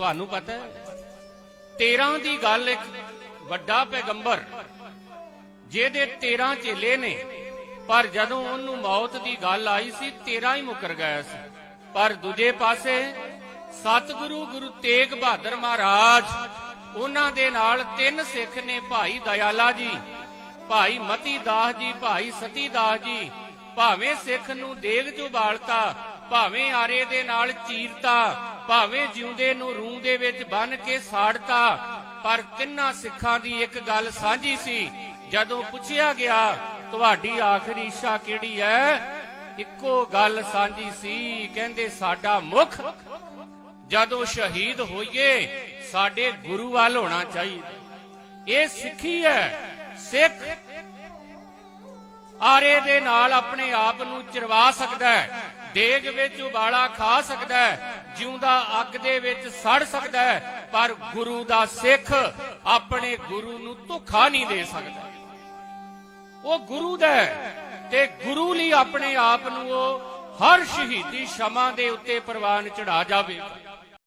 ਤੁਹਾਨੂੰ ਪਤਾ ਹੈ 13 ਦੀ ਗੱਲ ਇੱਕ ਵੱਡਾ ਪੈਗੰਬਰ, ਜਿਹਦੇ 13 ਚੇਲੇ ਨੇ, ਪਰ ਜਦੋਂ ਉਹਨੂੰ ਮੌਤ ਦੀ ਗੱਲ ਆਈ ਸੀ 13 ਹੀ ਮੁਕਰ ਗਿਆ ਸੀ। ਪਰ ਦੂਜੇ ਪਾਸੇ, ਸਤਿਗੁਰੂ ਗੁਰੂ ਤੇਗ ਬਹਾਦਰ ਮਹਾਰਾਜ, ਉਹਨਾਂ ਦੇ ਨਾਲ ਤਿੰਨ ਸਿੱਖ ਨੇ, ਭਾਈ ਦਇਆਲਾ ਜੀ, ਭਾਈ ਮਤੀ ਦਾਸ ਜੀ, ਭਾਈ ਸਤੀ ਦਾਸ ਜੀ, ਭਾਵੇਂ ਸਿੱਖ ਨੂੰ ਦੇਗ ਚੋਂ ਬਾਲਤਾ ਭਾਵੇਂ ਆਰੇ ਦੇ ਨਾਲ ਚੀਰਤਾ, ਭਾਵੇਂ ਜਿਉਂਦੇ ਨੂੰ ਰੂਹ ਦੇ ਵਿੱਚ ਬੰਨ ਕੇ ਸਾੜਤਾ, ਪਰ ਕਿੰਨਾ ਸਿੱਖਾਂ ਦੀ ਇੱਕ ਗੱਲ ਸਾਂਝੀ ਸੀ, ਜਦੋਂ ਪੁੱਛਿਆ ਗਿਆ, ਤੁਹਾਡੀ ਆਖਰੀ ਇੱਛਾ ਕਿਹੜੀ ਹੈ? ਇੱਕੋ ਗੱਲ ਸਾਂਝੀ ਸੀ, ਕਹਿੰਦੇ, ਸਾਡਾ ਮੁਖ, ਜਦੋਂ ਸ਼ਹੀਦ ਹੋਈਏ, ਸਾਡੇ ਗੁਰੂ ਵੱਲ ਹੋਣਾ ਚਾਹੀਦਾ। ਇਹ ਸਿੱਖੀ ਹੈ, ਸਿੱਖ ਆਰੇ ਦੇ ਨਾਲ ਆਪਣੇ ਆਪ ਨੂੰ ਚਰਵਾ ਸਕਦਾ ਹੈ। ਦੇਗ ਵਿੱਚ ਉਬਾਲਾ ਖਾ ਸਕਦਾ ਹੈ, ਜਿਉਂਦਾ ਅੱਗ ਦੇ ਵਿੱਚ ਸੜ ਸਕਦਾ ਹੈ, ਪਰ ਗੁਰੂ ਦਾ ਸਿੱਖ ਆਪਣੇ ਗੁਰੂ ਨੂੰ ਧੋਖਾ ਨਹੀਂ ਦੇ ਸਕਦਾ। ਉਹ ਗੁਰੂ ਦਾ ਤੇ ਗੁਰੂ ਲਈ ਆਪਣੇ ਆਪ ਨੂੰ ਉਹ ਹਰ ਸ਼ਹੀਦੀ ਸ਼ਮਾ ਦੇ ਉੱਤੇ ਪ੍ਰਵਾਨ ਚੜਾ ਜਾਵੇਗਾ।